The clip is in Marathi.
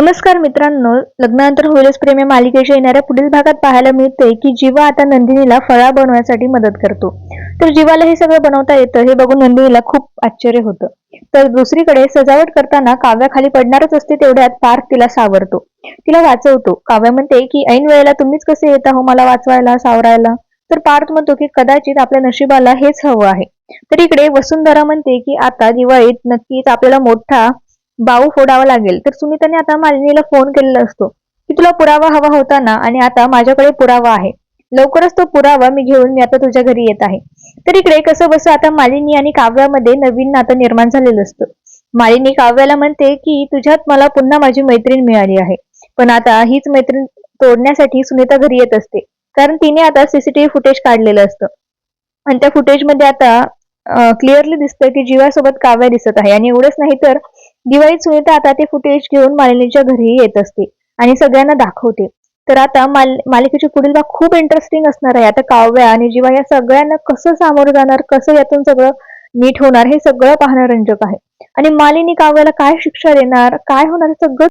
नमस्कार मित्रांनो लग्नानंतर होईलच प्रेम मालिकेच्या येणाऱ्या पुढील भागात पाहायला मिळते की जीवा आता नंदिनीला फळा बनवण्यासाठी मदत करतो. तर जीवाला हे सगळं बनवता येतं हे बघून नंदिनीला खूप आश्चर्य होतं. तर दुसरीकडे सजावट करताना काव्या खाली पडणारच असते तेवढ्यात पार्थ तिला सावरतो. तिला वाचवतो. काव्या म्हणते की ऐन वेळेला तुम्हीच कसे येता हो मला वाचवायला सावरायला? तर पार्थ म्हणतो की कदाचित आपल्या नशिबाला हेच हवं आहे. तर इकडे वसुंधरा म्हणते की आता दिवाळीत नक्कीच आपल्याला मोठा बाऊ फोडावा लागेल. तर सुनीताने आता मालिनीला फोन केलेला असतो की तुला पुरावा हवा होता ना? आणि आता माझ्याकडे पुरावा आहे. लवकरच तो पुरावा मी घेऊन मी आता तुझ्या घरी येत आहे. तर इकडे कसं बसं आता मालिनी आणि काव्यामध्ये नवीन नातं निर्माण झालेलं असतं. मालिनी काव्याला म्हणते की तुझ्यात मला पुन्हा माझी मैत्रीण मिळाली आहे. पण आता हीच मैत्रीण तोडण्यासाठी सुनीता घरी येत असते. कारण तिने आता सीसीटीव्ही फुटेज काढलेलं असतं. आणि त्या फुटेजमध्ये आता क्लिअरली दिसतं की जीवासोबत काव्या दिसत आहे. आणि एवढंच नाही तर दिवाळीत सुनीता आता ते फुटेज घेऊन मालिनीच्या घरी येत असते आणि सगळ्यांना दाखवते. तर आता माल मालिकेची पुढील भाग खूप इंटरेस्टिंग असणार आहे. आता काव्या आणि जीवा या सगळ्यांना कसं सामोरं जाणार कसं यातून सगळं नीट होणार हे सगळं पाहणं रंजक आहे. आणि मालिनी काव्याला काय शिक्षा देणार काय होणार सगळं